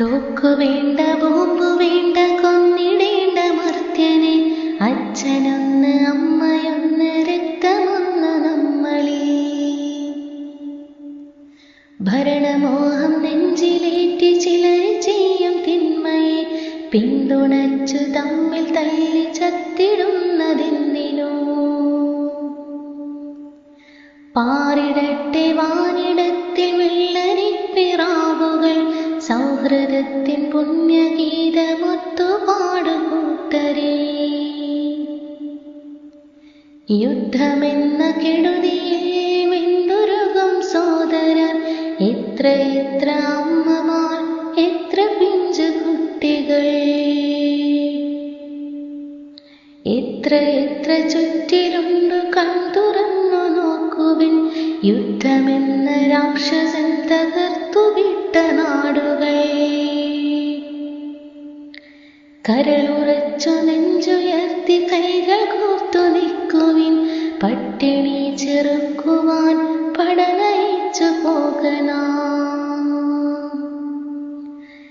തോക്കു വേണ്ട ബോംബു വേണ്ട കൊന്നിടേണ്ട മർത്യനെ. അച്ഛനൊന്ന് അമ്മയൊന്ന് രക്തമൊന്ന് നമ്മളിൽ. ഭരണമോഹം നെഞ്ചിലേറ്റി ചിലർ ചെയ്യും തിന്മയെ. പിന്തുണച്ചു തമ്മിൽ തല്ലി ചത്തിടുന്നതെന്തിനോ പാറിടട്ടെ വാനിടത്തിൽ സൗഹൃദത്തിൻ പുണ്യഗീതമൊത്തു പാടുകൂട്ടരേ യുദ്ധമെന്ന കെടുതിയിൽ വെന്തുരുകും സോദരർ എത്ര എത്ര അമ്മമാർ എത്ര പിഞ്ചു കുട്ടികൾ. എത്ര എത്ര ചുറ്റിലുണ്ടു കൺതുറന്നു നോക്കുവിൻ. യുദ്ധമെന്ന വിട്ട നാടുകൾ കരളുറച്ചു നെഞ്ചുയർത്തി കൈകൾ കോർത്തു നിൽക്കുവിൻ. പട്ടിണി ചെറുക്കുവാൻ പടനയിച്ചു പോകനാ.